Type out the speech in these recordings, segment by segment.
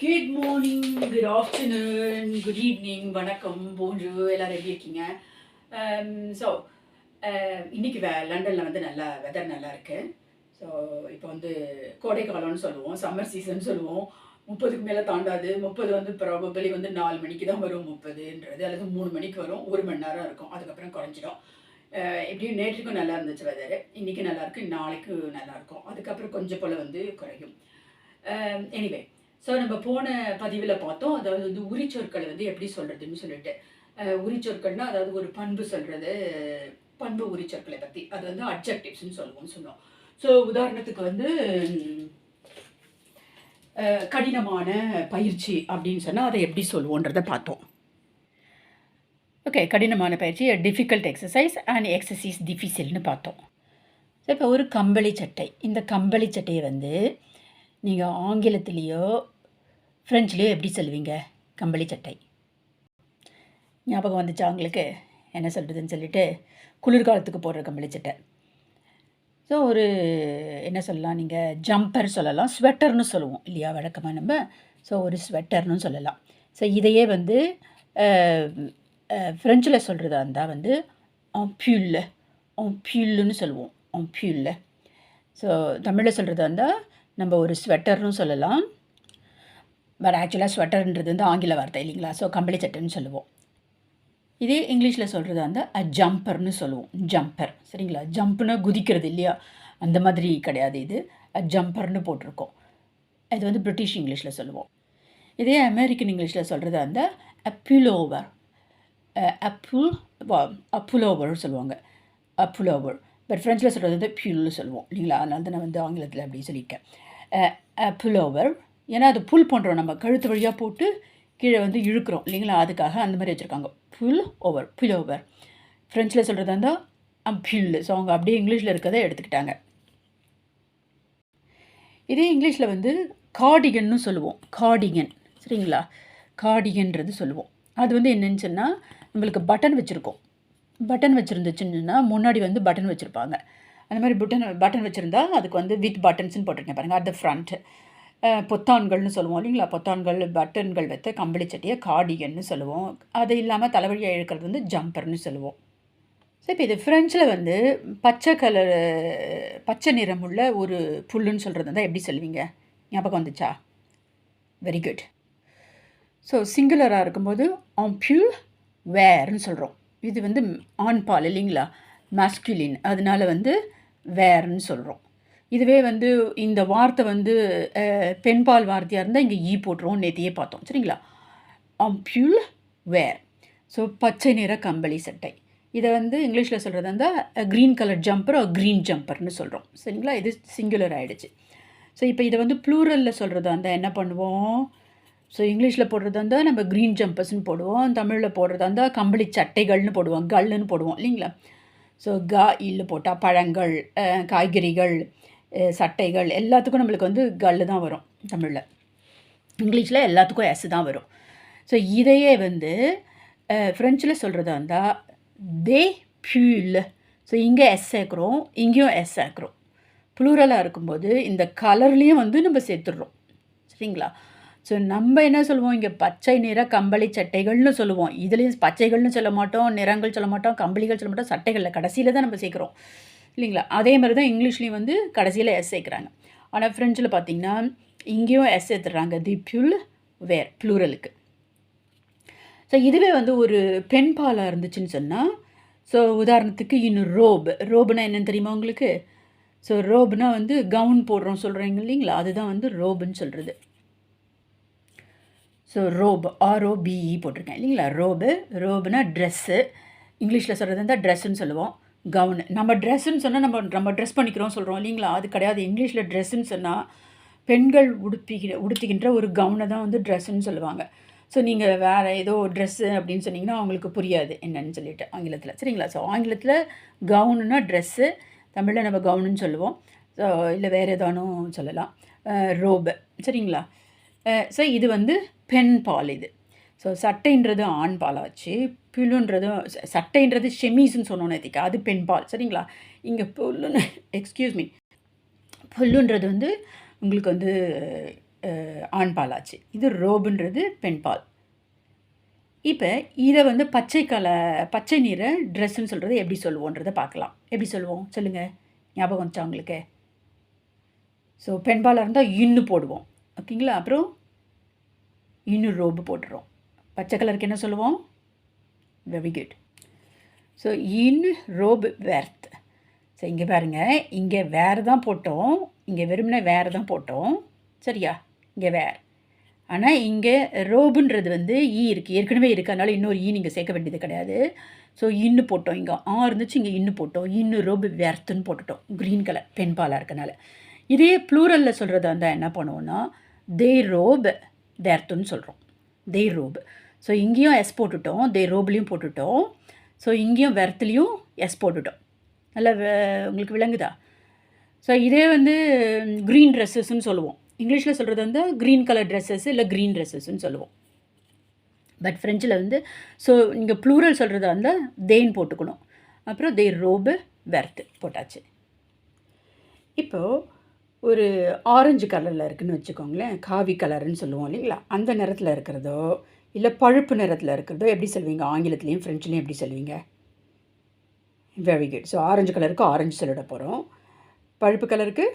Good morning good afternoon good evening வணக்கம் போன்று எல்லாரும் எப்படி இருக்கீங்க? Um, ஸோ um, இன்றைக்கி வே லண்டனில் வந்து நல்லா வெதர் நல்லா இருக்கு. ஸோ இப்போ வந்து கோடை காலம்னு சொல்லுவோம் சம்மர் சீசன் சொல்லுவோம். முப்பதுக்கு மேலே தாண்டாது. முப்பது வந்து ப்ராபபிளி வந்து நாலு மணிக்கு தான் வரும் முப்பதுன்றது அல்லது மூணு மணிக்கு வரும் ஒரு மணி நேரம் இருக்கும். அதுக்கப்புறம் குறைஞ்சிடும். Uh, எப்படியும் நேற்றுக்கும் நல்லா இருந்துச்சு வெதர் இன்றைக்கி நல்லாயிருக்கு நாளைக்கும் நாளைக்கு அதுக்கப்புறம் கொஞ்சம் போல் வந்து குறையும். Um, எனிவே ஸோ நம்ம போன பதிவில் பார்த்தோம் அதாவது வந்து உரிச்சொற்களை வந்து எப்படி சொல்கிறதுன்னு சொல்லிட்டு. உரிச்சொற்கள்னால் அதாவது ஒரு பண்பு சொல்கிறது பண்பு உரிச்சொற்களை பற்றி அது வந்து அப்ஜெக்டிவ்ஸ்னு சொல்லுவோம்னு சொன்னோம். ஸோ உதாரணத்துக்கு வந்து கடினமான பயிற்சி அப்படின்னு சொன்னால் அதை எப்படி சொல்லுவோன்றதை பார்த்தோம். ஓகே கடினமான பயிற்சி டிஃபிகல்ட் எக்ஸசைஸ் அண்ட் எக்ஸசைஸ் டிஃபிசில்னு பார்த்தோம். இப்போ ஒரு கம்பளி சட்டை. இந்த கம்பளி சட்டையை வந்து நீங்கள் ஆங்கிலத்திலேயோ ஃப்ரெஞ்ச்லேயோ எப்படி சொல்லுவீங்க? கம்பளி சட்டை. ஞாபகம் வந்துச்சா உங்களுக்கு? என்ன சொல்கிறதுன்னு சொல்லிட்டு குளிர்காலத்துக்கு போடுற கம்பளி சட்டை. ஸோ ஒரு என்ன சொல்லலாம் நீங்கள் ஜம்பர் சொல்லலாம் ஸ்வெட்டர்னு சொல்லுவோம் இல்லையா வழக்கமாக நம்ம? ஸோ ஒரு ஸ்வெட்டர்னு சொல்லலாம். ஸோ இதையே வந்து ஃப்ரெஞ்சில் சொல்கிறதா இருந்தால் வந்து ஆம்பியூல்ல ஆம்பியூல்னு சொல்லுவோம். ஆம்பியூல்ல ஸோ தமிழில் சொல்கிறதா இருந்தால் நம்ம ஒரு ஸ்வெட்டர்னு சொல்லலாம். பட் ஆக்சுவலாக ஸ்வெட்டர்ன்றது வந்து ஆங்கில வார்த்தை இல்லைங்களா? ஸோ கம்பளி சட்டைன்னு சொல்லுவோம். இதே இங்கிலீஷில் சொல்கிறதா இருந்தால் அ ஜம்பர்னு சொல்லுவோம். ஜம்பர் சரிங்களா? ஜம்ப்னா குதிக்கிறது இல்லையா? அந்த மாதிரி கிடையாது இது. அ ஜம்பர்னு போட்டிருக்கோம். இது வந்து பிரிட்டிஷ் இங்கிலீஷில் சொல்லுவோம். இதே அமெரிக்கன் இங்கிலீஷில் சொல்கிறது வந்து அப்புலோவர் அப்புல் அப்புலோவர்னு சொல்லுவாங்க. அப்புலோவர் பட் ஃப்ரெஞ்சில் சொல்கிறது வந்து பியூல்னு சொல்லுவோம். இல்லைங்களா? அதனால தான் நான் வந்து ஆங்கிலத்தில் அப்படி சொல்லியிருக்கேன். புலோவர் ஏன்னா அது புல் பண்ணுறோம் நம்ம. கழுத்து வழியாக போட்டு கீழே வந்து இழுக்கிறோம். இல்லைங்களா? அதுக்காக அந்த மாதிரி வச்சுருக்காங்க. புல் ஓவர் புல் ஓவர் ஃப்ரெஞ்சில் சொல்கிறதா இருந்தால் அம்பியூல் ஸோ அவங்க அப்படியே இங்கிலீஷில் இருக்கிறத எடுத்துக்கிட்டாங்க. இதே இங்கிலீஷில் வந்து கார்டிகன்னு சொல்லுவோம். கார்டிகன் சரிங்களா? கார்டிகன்றது சொல்லுவோம். அது வந்து என்னன்னு சொன்னால் நம்மளுக்கு பட்டன் வச்சுருக்கோம். பட்டன் வச்சுருந்துச்சுன்னா முன்னாடி வந்து பட்டன் வச்சுருப்பாங்க. அந்த மாதிரி பட்டன் பட்டன் வச்சுருந்தா அதுக்கு வந்து வித் பட்டன்ஸ்னு போட்டிருக்கேன் பாருங்கள் அட் த ஃப்ரண்ட் பொத்தான்கள்னு சொல்லுவோம் இல்லைங்களா? பொத்தான்கள் பட்டன்கள் வைத்த கம்பளி சட்டியை கார்டிகன்னு சொல்லுவோம். அது இல்லாமல் தலைவழியாக இழுக்கிறது வந்து ஜம்பர்னு சொல்லுவோம். ஸோ இப்போ இது ஃப்ரெஞ்சில் வந்து பச்சை கலர் பச்சை நிறம் உள்ள ஒரு புல்லுன்னு சொல்கிறது தான் எப்படி சொல்லுவீங்க? ஞாபகம் வந்துச்சா? வெரி குட் ஸோ சிங்குலராக இருக்கும்போது ஆம்பியூல் வேர்னு சொல்கிறோம் இது வந்து ஆண் பால் இல்லைங்களா? மாஸ்குலின் அதனால வந்து வேர்னு சொல்கிறோம் இதுவே வந்து இந்த வார்த்தை வந்து பெண்பால் வார்த்தையாக இருந்தால் இங்கே ஈ போட்டுருவோம். நேத்தியே பார்த்தோம். சரிங்களா? அம்பியூல் வேர். ஸோ பச்சை நிற கம்பளி சட்டை. இதை வந்து இங்கிலீஷில் சொல்கிறது இருந்தால் க்ரீன் கலர் ஜம்பர் க்ரீன் ஜம்பர்னு சொல்கிறோம் சரிங்களா? இது சிங்குலர் ஆகிடுச்சு ஸோ இப்போ இதை வந்து ப்ளூரலில் சொல்கிறதா இருந்தால் என்ன பண்ணுவோம்? ஸோ இங்கிலீஷில் போடுறதா இருந்தால் நம்ம க்ரீன் ஜம்பர்ஸ்னு போடுவோம். தமிழில் போடுறதா இருந்தால் கம்பளி சட்டைகள்னு போடுவோம். கல்லுன்னு போடுவோம். இல்லைங்களா? ஸோ கா இல்லு போட்டால் பழங்கள் காய்கறிகள் சட்டைகள் எல்லாத்துக்கும் நம்மளுக்கு வந்து கல்லு தான் வரும் தமிழில். இங்கிலீஷில் எல்லாத்துக்கும் எஸ் தான் வரும். ஸோ இதையே வந்து ஃப்ரெஞ்சில் சொல்கிறதா இருந்தால் தே பியூல் ஸோ இங்கே எஸ் சேர்க்குறோம் இங்கேயும் எஸ் சேர்க்குறோம். ப்ளூரலாக இருக்கும்போது இந்த கலர்லேயும் வந்து நம்ம சேர்த்துடுறோம். சரிங்களா? ஸோ நம்ம என்ன சொல்லுவோம்? இங்கே பச்சை நிற கம்பளி சட்டைகள்னு சொல்லுவோம். இதுலேயும் பச்சைகள்னு சொல்ல மாட்டோம் நிறங்கள் சொல்ல மாட்டோம் கம்பளிகள் சொல்ல மாட்டோம் சட்டைகளில் கடைசியில் தான் நம்ம சேர்க்குறோம். இல்லைங்களா? அதே மாதிரி தான் இங்கிலீஷ்லேயும் வந்து கடைசியில் எஸ் சேர்க்குறாங்க. ஆனால் ஃப்ரெஞ்சில் பார்த்தீங்கன்னா இங்கேயும் எஸ் சேர்த்துறாங்க. தி பியூல் வேர் ப்ளூரலுக்கு ஸோ இதுவே வந்து ஒரு பெண் பாலாக இருந்துச்சுன்னு சொன்னால் ஸோ உதாரணத்துக்கு இன்னும் ரோப் ரோப்னா என்னன்னு தெரியுமா உங்களுக்கு? ஸோ ரோப்னா வந்து கவுன் போடுறோம் சொல்கிறீங்க இல்லைங்களா? அதுதான் வந்து ரோபுன்னு சொல்கிறது ஸோ ரோப் ஆர்ஓபிஇ போட்டிருக்கேன் இல்லைங்களா? ரோபு ரோபுனா ட்ரெஸ்ஸு இங்கிலீஷில் சொல்கிறது இருந்தால் ட்ரெஸ்ஸுன்னு சொல்லுவோம். கவுனு நம்ம ட்ரெஸ்ஸுன்னு சொன்னால் நம்ம நம்ம ட்ரெஸ் பண்ணிக்கிறோம் சொல்கிறோம் இல்லைங்களா? அது கிடையாது. இங்கிலீஷில் ட்ரெஸ்ஸுன்னு சொன்னால் பெண்கள் உடுப்பிக்கிற உடுத்திக்கின்ற ஒரு கவுனை தான் வந்து ட்ரெஸ்ஸுன்னு சொல்லுவாங்க. ஸோ நீங்கள் வேறு ஏதோ ட்ரெஸ்ஸு அப்படின்னு சொன்னீங்கன்னா அவங்களுக்கு புரியாது என்னன்னு சொல்லிட்டு ஆங்கிலத்தில். சரிங்களா? ஸோ ஆங்கிலத்தில் கவுனுன்னா ட்ரெஸ்ஸு தமிழில் நம்ம கவுனுன்னு சொல்லுவோம். ஸோ இல்லை வேறு ஏதானும் சொல்லலாம். ரோபு சரிங்களா? ஸோ இது வந்து பெண் பால் இது. ஸோ சட்டைன்றது ஆண் பாலாச்சு புல்லுன்றது சட்டைன்றது ஷெமீஸ்ன்னு சொன்னோம் நேத்திக்கு. அது பெண் பால். சரிங்களா? இங்கே புல்லுன்னு எக்ஸ்கியூஸ் மீ புல்லுன்றது வந்து உங்களுக்கு வந்து ஆண் பாலாச்சு. இது ரோபுன்றது பெண் பால். இப்போ இதை வந்து பச்சை கல பச்சை நிற ட்ரெஸ்ஸுன்னு சொல்கிறது எப்படி சொல்லுவோன்றதை பார்க்கலாம் எப்படி சொல்லுவோம்? சொல்லுங்கள் ஞாபகம் வந்துச்சா உங்களுக்கு? ஸோ பெண்பாலாக இருந்தால் இன்னு போடுவோம். ஓகேங்களா? அப்புறம் இன்னும் ரோபு போட்டுறோம் பச்சை கலருக்கு என்ன சொல்லுவோம்? வெரி குட் ஸோ இன் ரோபு வேர்த் ஸோ இங்கே பாருங்கள் இங்கே வேறு தான் போட்டோம். இங்கே வெறுமனே வேறு தான் போட்டோம். சரியா? இங்கே வேர் ஆனால் இங்கே ரோபுன்றது வந்து e ஈ இருக்குது ஏற்கனவே இருக்குது அதனால் இன்னொரு e ஈ நீங்கள் சேர்க்க வேண்டியது கிடையாது. ஸோ இன்னு போட்டோம். இங்கே ஆ இருந்துச்சு. இங்கே இன்னு போட்டோம். இன்னு ரோபு வேர்த்துன்னு போட்டுட்டோம். க்ரீன் கலர் பெண்பாலாக இருக்கனால. இதே ப்ளூரலில் சொல்கிறதா இருந்தால் என்ன பண்ணுவோன்னா தே ரோப் தேர்த்துன்னு சொல்கிறோம் தே ரோப் ஸோ இங்கேயும் எஸ் போட்டுட்டோம். தே ரோப்லேயும் போட்டுட்டோம். ஸோ இங்கேயும் வெர்த்துலேயும் எஸ் போட்டுட்டோம். நல்லா உங்களுக்கு விளங்குதா? ஸோ இதே வந்து க்ரீன் ட்ரெஸ்ஸஸ்ன்னு சொல்லுவோம். இங்கிலீஷில் சொல்கிறது வந்து க்ரீன் கலர் ட்ரெஸ்ஸஸ் இல்லை க்ரீன் ட்ரெஸ்ஸஸ்ன்னு சொல்லுவோம். பட் ஃப்ரெஞ்சில் வந்து ஸோ இங்கே ப்ளூரல் சொல்கிறதா இருந்தால் தேன் போட்டுக்கணும். அப்புறம் தே ரோபு வெர்த்து போட்டாச்சு. இப்போது ஒரு ஆரஞ்சு கலரில் இருக்குதுன்னு வச்சுக்கோங்களேன். காவி கலர்னு சொல்லுவோம் இல்லைங்களா? அந்த நிறத்தில் இருக்கிறதோ இல்லை பழுப்பு நிறத்தில் இருக்கிறதோ எப்படி சொல்வீங்க? ஆங்கிலத்துலேயும் ஃப்ரெஞ்சுலேயும் எப்படி சொல்வீங்க? வெரி குட் ஸோ ஆரஞ்சு கலருக்கு ஆரஞ்சு சொல்லிட போகிறோம் பழுப்பு கலருக்கு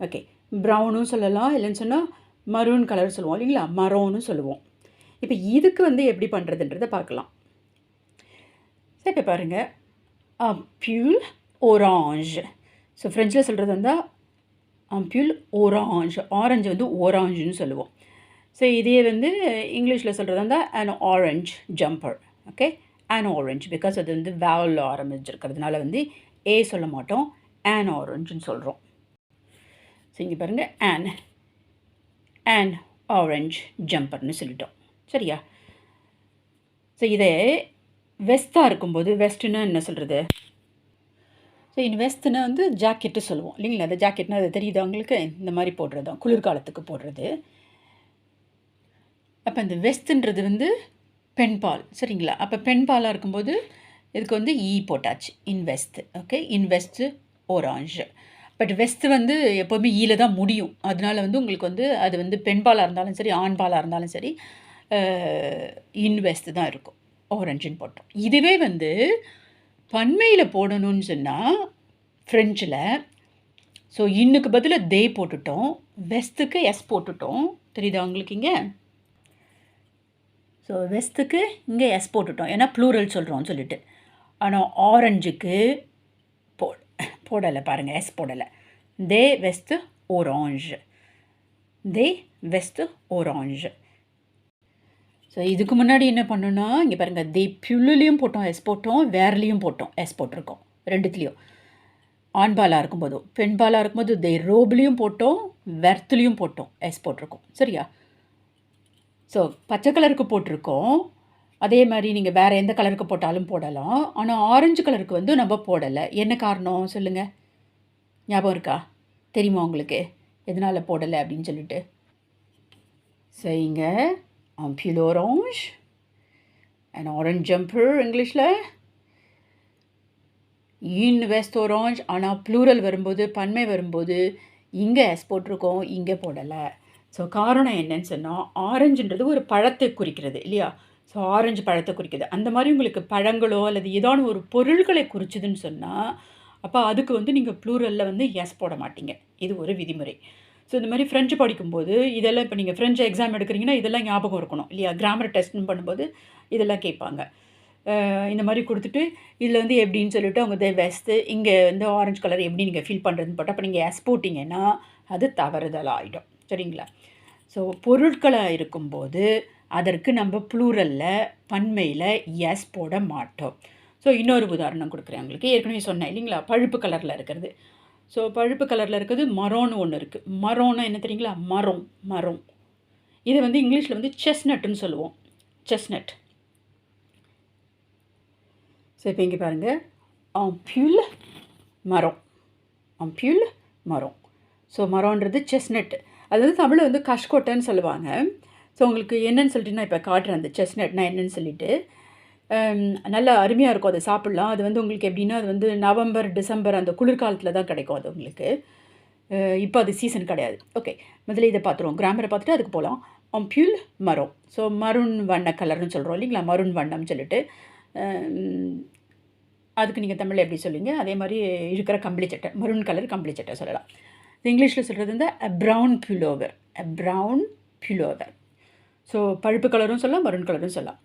ஓகே ப்ரௌனும் சொல்லலாம் இல்லைன்னு சொன்னால் மரூன் கலர் சொல்லுவோம் இல்லைங்களா? மரோன்னு சொல்லுவோம். இப்போ இதுக்கு வந்து எப்படி பண்ணுறதுன்றதை பார்க்கலாம். சரி இப்போ பாருங்கள் அப்யூல் orange. ஸோ ஃப்ரெஞ்சில் சொல்கிறது வந்தால் அம்பியூல் orange ஆரஞ்சு வந்து ஓராஞ்சுன்னு சொல்லுவோம். ஸோ இதே வந்து இங்கிலீஷில் சொல்கிறது வந்து an orange jumper okay an orange because அது வந்து வேவலில் ஆரம்பிச்சிருக்கிறதுனால வந்து ஏ சொல்ல மாட்டோம். ஆன் ஆரஞ்சுன்னு சொல்கிறோம் ஸோ இங்கே பாருங்கள் ஆன் an ஆரஞ்ச் ஜம்பர்னு சொல்லிட்டோம். சரியா? ஸோ இதே வெஸ்ட்டாக இருக்கும்போது வெஸ்ட்டுன்னா என்ன சொல்கிறது ஸோ இன் வந்து ஜாக்கெட்டு சொல்லுவோம். இல்லைங்களா? அந்த ஜாக்கெட்னா அது தெரியுது அவங்களுக்கு இந்த மாதிரி போடுறது தான் குளிர்காலத்துக்கு போடுறது. அப்போ இந்த வெஸ்ட்டுன்றது வந்து பெண்பால் சரிங்களா? அப்போ பெண்பாலாக இருக்கும்போது இதுக்கு வந்து இ போட்டாச்சு. இன்வெஸ்ட் ஓகே இன்வெஸ்ட்டு ஓராஞ்சு பட் வெஸ்ட் வந்து எப்போவுமே ஈல e தான் முடியும். அதனால வந்து உங்களுக்கு வந்து அது வந்து பெண்பாலாக இருந்தாலும் சரி ஆண்பாலாக இருந்தாலும் சரி இன்வெஸ்ட் தான் இருக்கும். ஓரஞ்சுன்னு போட்டோம். இதுவே வந்து பன்மையில் போடணும்னு சொன்னால் ஃப்ரெஞ்சில் ஸோ இன்னுக்கு பதிலாக தே போட்டுட்டோம் வெஸ்ட்டுக்கு எஸ் போட்டுட்டோம். தெரியுதா உங்களுக்கு இங்கே? ஸோ வெஸ்ட்டுக்கு இங்கே எஸ் போட்டுட்டோம். ஏன்னா ப்ளூரல் சொல்கிறோம்னு சொல்லிட்டு. ஆனால் ஆரஞ்சுக்கு போ போடலை பாருங்கள் எஸ் போடலை. தே வெஸ்ட்டு ஓராஞ்சு தே வெஸ்ட்டு ஓராஞ்சு ஸோ இதுக்கு முன்னாடி என்ன பண்ணோன்னா இங்கே பாருங்கள் தி புல்லுலேயும் போட்டோம் எஸ் போட்டோம் வேர்லேயும் போட்டோம் எஸ் போட்டிருக்கோம் ரெண்டுத்துலேயும். ஆண்பாலாக இருக்கும்போதும் பெண்பாலாக இருக்கும்போது தே ரோப்லேயும் போட்டோம் வெர்த்துலேயும் போட்டோம் எஸ் போட்டிருக்கோம். சரியா? ஸோ பச்சை கலருக்கு போட்டிருக்கோம். அதே மாதிரி நீங்கள் வேறு எந்த கலருக்கு போட்டாலும் போடலாம். ஆனால் ஆரஞ்சு கலருக்கு வந்து நம்ம போடலை. என்ன காரணம்? சொல்லுங்கள் ஞாபகம் இருக்கா? தெரியுமா உங்களுக்கு? எதனால் போடலை அப்படின்னு சொல்லிட்டு. சரிங்க அம்பியூல் orange. அண்ட் ஆரஞ்ச் ஜம்பர் இங்கிலீஷில் இன் வெஸ்ட் orange ஆனால் ப்ளூரல் வரும்போது பன்மை வரும்போது இங்கே எஸ் போட்டிருக்கோம் இங்கே போடலை. ஸோ காரணம் என்னன்னு சொன்னால் ஆரஞ்சுன்றது ஒரு பழத்தை குறிக்கிறது இல்லையா? ஸோ ஆரஞ்சு பழத்தை குறிக்கிறது. அந்த மாதிரி உங்களுக்கு பழங்களோ அல்லது ஏதான ஒரு பொருள்களை குறிச்சுதுன்னு சொன்னால் அப்போ அதுக்கு வந்து நீங்கள் ப்ளூரலில் வந்து எஸ் போட மாட்டீங்க. இது ஒரு விதிமுறை. ஸோ இந்த மாதிரி ஃப்ரெஞ்சு படிக்கும்போது இதெல்லாம் இப்போ நீங்கள் ஃப்ரெஞ்சு எக்ஸாம் எடுக்கிறீங்கன்னா இதெல்லாம் ஞாபகம் இருக்கணும் இல்லையா? கிராமர் டெஸ்ட்னு பண்ணும்போது இதெல்லாம் கேட்பாங்க. இந்த மாதிரி கொடுத்துட்டு இதில் வந்து எப்படின்னு சொல்லிட்டு அவங்க இதை வெஸ்ட்டு இங்கே வந்து ஆரஞ்சு கலர் எப்படி நீங்கள் ஃபில் பண்ணுறதுன்னு போட்டால் அப்போ நீங்கள் எஸ் போட்டிங்கன்னா அது தவறுதல் ஆகிடும் சரிங்களா? ஸோ பொருட்களாக இருக்கும்போது அதற்கு நம்ம ப்ளூரலில் பன்மையில் எஸ் போட மாட்டோம். ஸோ இன்னொரு உதாரணம் கொடுக்குறேன் உங்களுக்கு. ஏற்கனவே சொன்னேன் இல்லைங்களா? பழுப்பு கலரில் இருக்கிறது. ஸோ பழுப்பு கலரில் இருக்கிறது மரோன்னு ஒன்று இருக்குது மரோன்னா என்ன தெரியுங்களா? மரம் மரம் இது வந்து இங்கிலீஷில் வந்து செஸ்நட்டுன்னு சொல்லுவோம். செஸ்நட் ஸோ இப்போ இங்கே பாருங்கள் ஆம்பியூல் மரம் ஆம்பியூல் மரம் ஸோ மரம்ன்றது செஸ்நட் அது வந்து தமிழில் வந்து கஷ்கொட்டைன்னு சொல்லுவாங்க. ஸோ உங்களுக்கு என்னன்னு சொல்லிட்டு நான் இப்போ காட்டுறேன் அந்த செஸ்நட்னா என்னென்னு சொல்லிட்டு. நல்லா அருமையாக இருக்கும் அதை சாப்பிட்லாம். அது வந்து உங்களுக்கு எப்படின்னா அது வந்து நவம்பர் டிசம்பர் அந்த குளிர்காலத்தில் தான் கிடைக்கும் அது உங்களுக்கு. இப்போ அது சீசன் கிடையாது. ஓகே முதல்ல இதை பார்த்துருவோம். கிராமரை பார்த்துட்டு அதுக்கு போகலாம் அம்பியூல் um, மரம். ஸோ மருண் வண்ண கலர்னு சொல்கிறோம் இல்லைங்களா? மருண் வண்ணம் சொல்லிட்டு. அதுக்கு நீங்கள் தமிழில் எப்படி சொல்லுவீங்க? அதே மாதிரி இருக்கிற கம்பளி சட்டை மருண் கலர் கம்பளி சட்டை சொல்லலாம். இங்கிலீஷில் சொல்கிறது வந்து brown a brown pullover so பழுப்பு கலரும் சொல்லலாம் மருண் கலரும் சொல்லலாம்.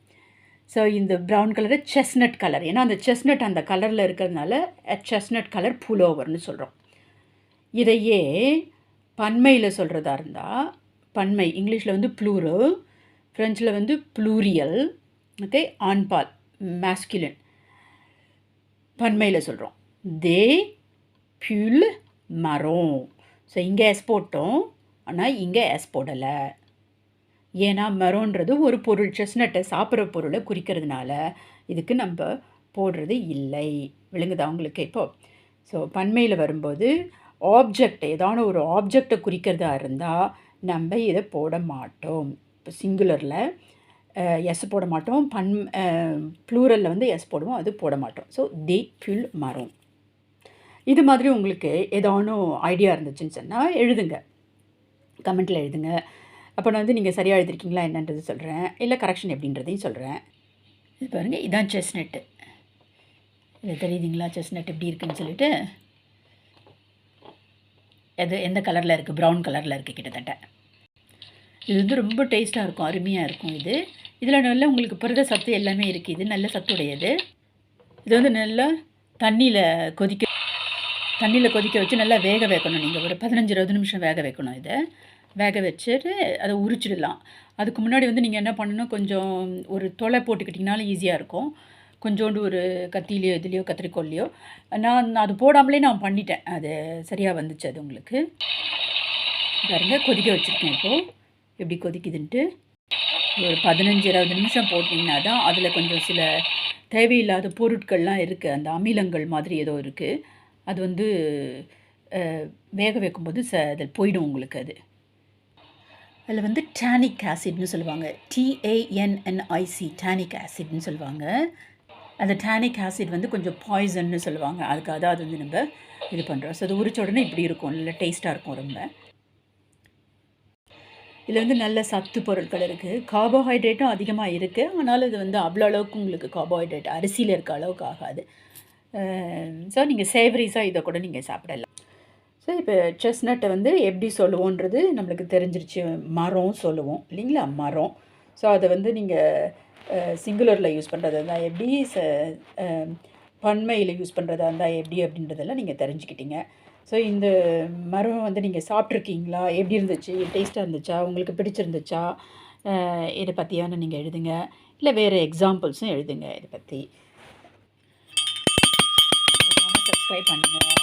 ஸோ இந்த ப்ரௌன் கலரு செஸ்னட் கலர் ஏன்னா அந்த செஸ்னட் அந்த கலரில் இருக்கிறதுனால செஸ்னட் கலர் புலோவர்னு சொல்கிறோம் இதையே பன்மையில் சொல்கிறதா இருந்தால் பன்மை இங்கிலீஷில் வந்து ப்ளூரு ஃப்ரெஞ்சில் வந்து ப்ளூரியல் ஓகே ஆண்பால் மேஸ்குலின் பன்மையில் சொல்கிறோம் தே பியூல் மரம். ஸோ இங்கே எஸ் போட்டோம் ஆனால் இங்கே எஸ் போடலை. ஏன்னா மரோன்றது ஒரு பொருள் செஸ்னட்டை சாப்பிட்ற பொருளை குறிக்கிறதுனால இதுக்கு நம்ம போடுறது இல்லை. விளங்குதா உங்களுக்கு இப்போ? ஸோ பன்மையில் வரும்போது ஆப்ஜெக்ட் ஏதான ஒரு ஆப்ஜெக்டை குறிக்கிறதா இருந்தால் நம்ம இதை போட மாட்டோம். இப்போ சிங்குலரில் எஸ் போட மாட்டோம். பன் ப்ளூரலில் வந்து எஸ் போடுவோம் அது போட மாட்டோம். ஸோ தி ஃபில் மரம். இது மாதிரி உங்களுக்கு ஏதானும் ஐடியா இருந்துச்சுன்னு சொன்னால் எழுதுங்க. கமெண்ட்டில் எழுதுங்க. அப்போ நான் வந்து நீங்கள் சரியாக எழுதிருக்கீங்களா என்னன்றது சொல்கிறேன் இல்லை கரெக்ஷன் எப்படின்றதையும் சொல்கிறேன் இது பாருங்கள் இதான் செஸ்நெட்டு இது தெரியுதுங்களா செஸ்நட் எப்படி இருக்குன்னு சொல்லிட்டு? எது எந்த கலரில் இருக்குது ப்ரௌன் கலரில் இருக்குது கிட்டத்தட்ட. இது வந்து ரொம்ப டேஸ்ட்டாக இருக்கும் அருமையாக இருக்கும் இது. இதில் நல்ல உங்களுக்கு புரத சத்து எல்லாமே இருக்குது இது நல்ல சத்துடையது. இது வந்து நல்லா தண்ணியில் கொதிக்க தண்ணியில் கொதிக்க வச்சு நல்லா வேக வைக்கணும் நீங்கள் ஒரு பதினஞ்சு இருபது நிமிஷம் வேக வைக்கணும் இதை. வேக வச்சுட்டு அதை உரிச்சிடலாம். அதுக்கு முன்னாடி வந்து நீங்கள் என்ன பண்ணணும்? கொஞ்சம் ஒரு தொலை போட்டுக்கிட்டிங்கனாலும் ஈஸியாக இருக்கும். கொஞ்சோண்டு ஒரு கத்திலையோ இதுலேயோ கத்திரிக்கோல்லையோ. நான் அது போடாமலே நான் பண்ணிட்டேன். அது சரியாக வந்துச்சு அது உங்களுக்கு. பாருங்க கொதிக்க வச்சுருக்கேன் இப்போது எப்படி கொதிக்குதுன்ட்டு. ஒரு பதினஞ்சு இருபது நிமிஷம் போட்டிங்கன்னா தான் அதில் கொஞ்சம் சில தேவையில்லாத பொருட்கள்லாம் இருக்குது அந்த அமிலங்கள் மாதிரி ஏதோ இருக்குது அது வந்து வேக வைக்கும்போது ச அதில் போயிடும் உங்களுக்கு அது. அதில் வந்து டேனிக் ஆசிட்னு சொல்லுவாங்க. டிஏஎன்என்ஐசி டேனிக் ஆசிட்னு சொல்லுவாங்க. அந்த டேனிக் ஆசிட் வந்து கொஞ்சம் பாய்சன்னு சொல்லுவாங்க. அதுக்காக தான் அது வந்து நம்ம இது பண்ணுறோம் ஸோ அது உரிச்ச உடனே இப்படி இருக்கும். நல்ல டேஸ்ட்டாக இருக்கும் ரொம்ப. இதில் வந்து நல்ல சத்து பொருட்கள் இருக்குது கார்போஹைட்ரேட்டும் அதிகமாக இருக்குது ஆனாலும் இது வந்து அவ்வளோ அளவுக்கு உங்களுக்கு கார்போஹைட்ரேட் அரிசியில் இருக்க அளவுக்கு ஆகாது. ஸோ நீங்கள் சேவரிஸாக இதை கூட நீங்கள் சாப்பிடலாம். ஸோ இப்போ செஸ்னட்டை வந்து எப்படி சொல்லுவோன்றது நம்மளுக்கு தெரிஞ்சிருச்சு. மரம் சொல்லுவோம். இல்லைங்களா? மரம். ஸோ அதை வந்து நீங்கள் சிங்குலரில் யூஸ் பண்ணுறதா இருந்தால் எப்படி ச பன்மையில் யூஸ் பண்ணுறதா இருந்தால் எப்படி அப்படின்றதெல்லாம் நீங்கள் தெரிஞ்சுக்கிட்டீங்க. ஸோ இந்த மரம் வந்து நீங்கள் சாப்பிட்ருக்கீங்களா எப்படி இருந்துச்சு? டேஸ்ட்டாக இருந்துச்சா? உங்களுக்கு பிடிச்சிருந்துச்சா? இதை பற்றியான நீங்கள் எழுதுங்க. இல்லை வேறு எக்ஸாம்பிள்ஸும் எழுதுங்க இதை பற்றி சப்ஸ்கிரைப் பண்ணுங்கள்